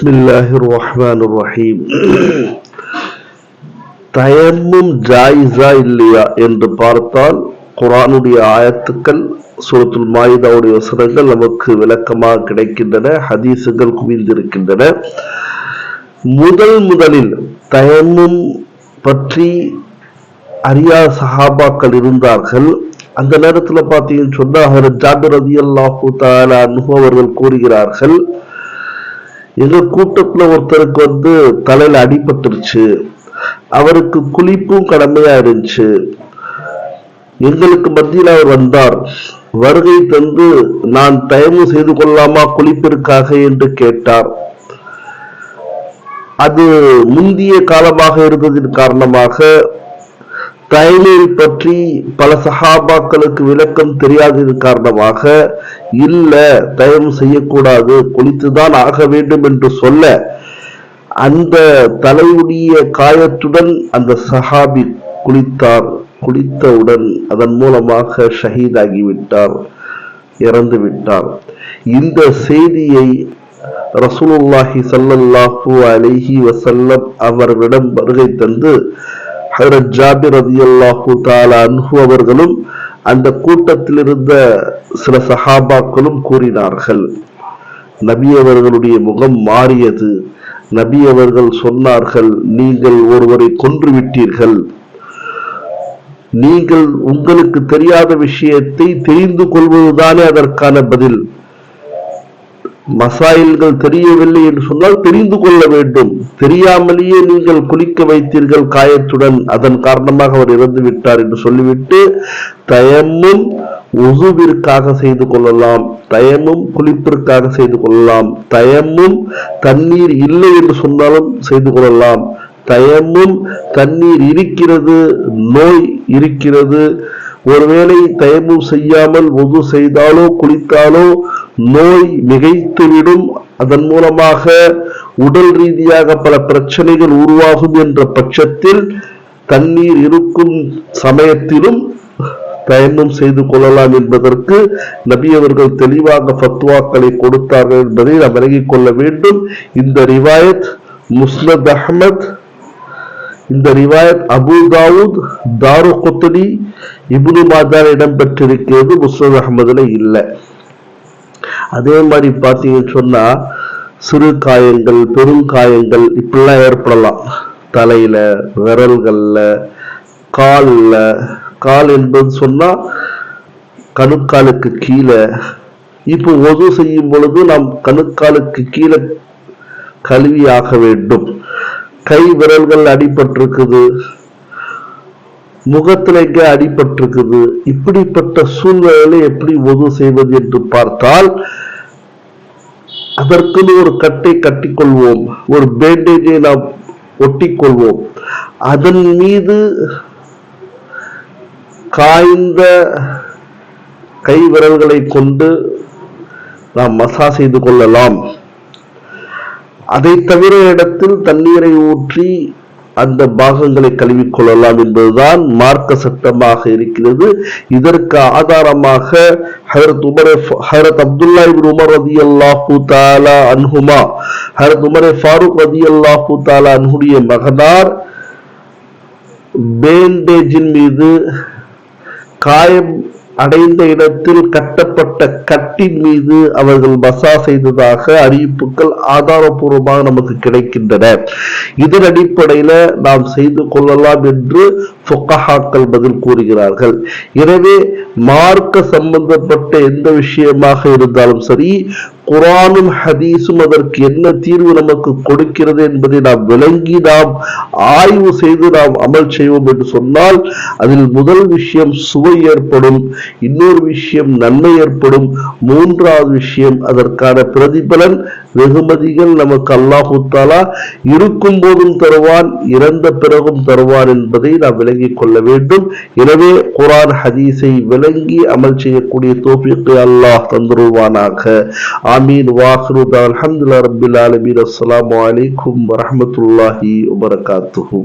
بسم الله الرحمن الرحيم தயம்மும் ஜாயிஸா இல்லையா என்று பார்த்தால் குரானுடைய ஆயத்துக்கள் சூரத்துல் மாயிதாவுடைய வசனங்கள் நமக்கு விளக்கமாக கிடைக்கின்றன ஹதீசுகள் குவிந்திருக்கின்றன முதல் முதலில் தயம்மும் பற்றி அறியாத சஹாபாக்கள் இருந்தார்கள் அந்த நேரத்தில் பார்த்தீங்கன்னு சொன்னா ஜாபிர் ரதி அல்லாஹூ தாலா அவர்கள் கூறுகிறார்கள் எங்க கூட்டத்துல ஒருத்தருக்கு வந்து தலையில அடிபட்டுருச்சு. அவருக்கு குளிப்பும் கடமையா இருந்துச்சு. எங்களுக்கு மத்தியில் அவர் வந்தார். வருகை தந்து நான் தயவு செய்து கொள்ளாமா குளிப்பிற்காக என்று கேட்டார். அது முந்திய காலமாக இருந்ததின் காரணமாக தயமீர் பற்றி பல சஹாபாக்களுக்கு விளக்கம் தெரியாதது காரணமாக இல்ல தயவு செய்யக்கூடாது குளித்துதான் ஆக வேண்டும் என்று சொல்ல அந்த தலையுடைய காயத்துடன் அந்த சஹாபி குளித்தார். குளித்தவுடன் அதன் மூலமாக ஷஹீதாகிவிட்டார் இறந்து விட்டார் இந்த செய்தியை ரசூலுல்லாஹி சல்லல்லாஹு அலிஹி வசல்லம் அவர்களிடம் வருகை தந்து ஹரத் ஜாபிர் ரதி அல்லாஹூ தாலா அன்ஹு அவர்களும் அந்த கூட்டத்தில் இருந்த சில சஹாபாக்களும் கூறினார்கள். நபி அவர்களுடைய முகம் மாறியது. நபி அவர்கள் சொன்னார்கள் நீங்கள் ஒருவரை கொன்று விட்டீர்கள் நீங்கள் உங்களுக்கு தெரியாத விஷயத்தை தெரிந்து கொள்வதுதானே அதற்கான பதில். மசாயில்கள் தெரியவில்லை என்று சொன்னால் தெரிந்து கொள்ள வேண்டும். தெரியாமலேயே நீங்கள் குளிக்க வைத்தீர்கள் காயத்துடன். அதன் காரணமாக அவர் இறந்து விட்டார் என்று சொல்லிவிட்டு தயமும் உசுவிற்காக செய்து கொள்ளலாம். தயமும் குளிப்பிற்காக செய்து கொள்ளலாம். தயமும் தண்ணீர் இல்லை என்று சொன்னாலும் செய்து கொள்ளலாம். தயமும் தண்ணீர் இருக்கிறது நோய் இருக்கிறது ஒருவேளை தயமும் செய்யாமல் ஒது செய்தாலோ குளித்தாலோ நோய் மிகைத்துவிடும். அதன் மூலமாக உடல் ரீதியாக பல பிரச்சனைகள் உருவாகும் என்ற பட்சத்தில் தண்ணீர் இருக்கும் சமயத்திலும் தயமம் செய்து கொள்ளலாம் என்பதற்கு நபி அவர்கள் தெளிவாக ஃபத்வாக்களை கொடுத்தார்கள் என்பதை நாம் விலகிக் கொள்ள வேண்டும். இந்த ரிவாயத் முஸ்னத் அஹமத் இந்த ரிவாயத் அபு தாவூத் தாரு கொத்தடி இபுனு மாதான் இடம்பெற்றிருக்கிறது முஸ்லத் அகமதுல இல்லை. அதே மாதிரி பார்த்தீங்கன்னு சொன்னா சிறு காயங்கள் பெருங்காயங்கள் இப்படிலாம் ஏற்படலாம். தலையில விரல்கள்ல காலில். கால் என்பது சொன்னா கணுக்காலுக்கு கீழே. இப்போ ஒது செய்யும் பொழுது நாம் கணுக்காலுக்கு கீழே கழுவி ஆக வேண்டும். கை விரல்கள் அடிபட்டிருக்குது. முகத்துல எங்க அடிபட்டிருக்குது. இப்படிப்பட்ட சூழ்நிலையில எப்படி ஒது செய்வது என்று பார்த்தால் அதற்குன்னு ஒரு கட்டை கட்டிக்கொள்வோம். ஒரு பேண்டேஜை நாம் ஒட்டிக்கொள்வோம். அதன் மீது காய்ந்த கை விரல்களை கொண்டு நாம் மசா செய்து கொள்ளலாம். அதை தவிர இடத்தில் தண்ணீரை ஊற்றி அந்த பாகங்களை கழுவிக்கொள்ளலாம் என்பதுதான் மார்க்க சட்டமாக இருக்கிறது. இதற்கு ஆதாரமாக ஹரத் உமர் ஹரத் அப்துல்லா இபின் உமர் ரதி அல்லாஹூ தாலா அன்ஹுமா ஹரத் உமர் ஃபாரூக் ரதி அல்லாஹூ தாலா அன்ஹுடைய மகனார் பேண்டேஜின் மீது காயம் அடைந்த இடத்தில் கட்டப்பட்ட கட்டின் மீது அவர்கள் மசா செய்ததாக அறிவிப்புகள் ஆதாரபூர்வமாக நமக்கு கிடைக்கின்றன. இதன் அடிப்படையில நாம் செய்து கொள்ளலாம் என்று சொக்கஹாக்கள் பதில் கூறுகிறார்கள். எனவே மார்க்க சம்பந்தப்பட்ட எந்த விஷயமாக இருந்தாலும் சரி குரானும் ஹதீஸும் அதற்கு என்ன தீர்வு நமக்கு கொடுக்கிறது என்பதை நாம் விளங்கி நாம் ஆய்வு செய்து நாம் அமல் செய்வோம் என்று சொன்னால் அதில் முதல் விஷயம் சுவை ஏற்படும் இன்னொரு விஷயம் நன்மை ஏற்படும் மூன்றாவது விஷயம் அதற்கான பிரதிபலன் வெகுமதிகள் நமக்கு அல்லாஹு இருக்கும் போதும் தருவான் இறந்த பிறகும் தருவான் என்பதை நாம் விளங்கிக் கொள்ள வேண்டும். எனவே குரான் ஹதீஸை விளங்கி அமல் செய்யக்கூடிய தோப்பிக்கு அல்லாஹ் தந்துருவானாக. ஆமீன். வாஹ்ருதா அலமதுல்லா ரபில் ஆலமீன். அஸ்லாம் வலைக்கும் வரமத்துல்லாஹி வபரகாத்துஹூ.